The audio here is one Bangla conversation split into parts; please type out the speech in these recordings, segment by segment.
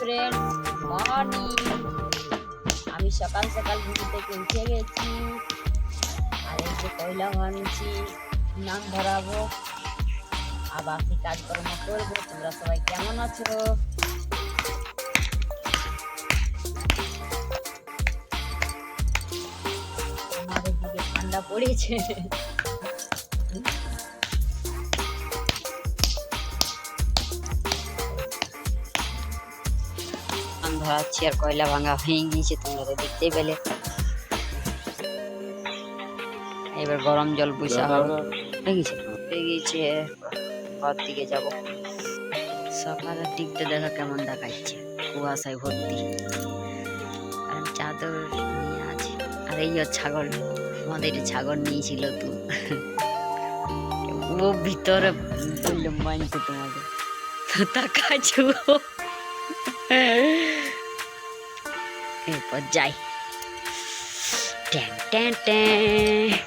মর্নিং আমি সকাল সকাল ঘুম থেকে উঠে গেছি। আর এই যে কয়লা ভাঙছি নাম ধরাবো। আর বাকি কাজকর্ম করব। তোমরা সবাই কেমন আছো? আমাদের দিকে ঠান্ডা পড়েছে। ধরাচ্ছি আর কয়লা ভাঙা হয়ে গিয়েছে তোমরা তো দেখতেই পেলে। এবার গরম জল বসা হবে গিয়েছে? ঘর দিকে যাব। সকালের দিকটা দেখা কেমন দেখাচ্ছে কুয়াশায় ভর্তি। কারণ চাদর নিয়ে আছে আর এই ছাগল আমাদের ছাগল নিয়েছিল তো। ও ভিতরে বললাম মানছে তোমাকে। তো তাকাছো এরপর যাই। ট্যান ট্যান ট্যান।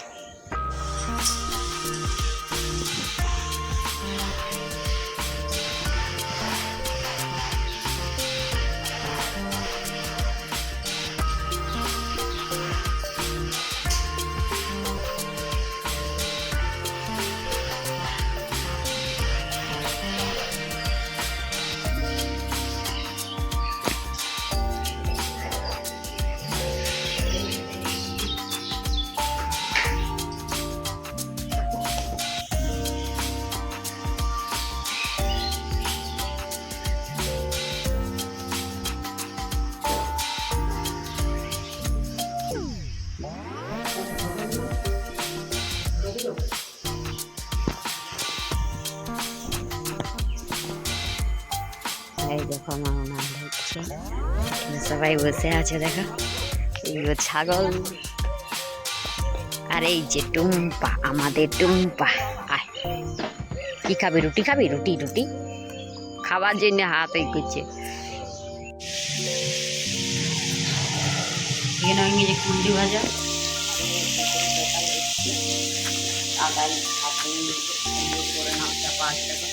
দেখো আমার মাল হচ্ছে সবাই বসে আছে দেখো এইগুলো ছাগল আর এই যে টুম্পা, আমাদের টুম্পা। আয়, কি খাবি রুটি? খাবি রুটি রুটি। খাবার জন্য হাত এই করছে কুন্ডি ভাজা। আদাল করে চাপা আছে দেখো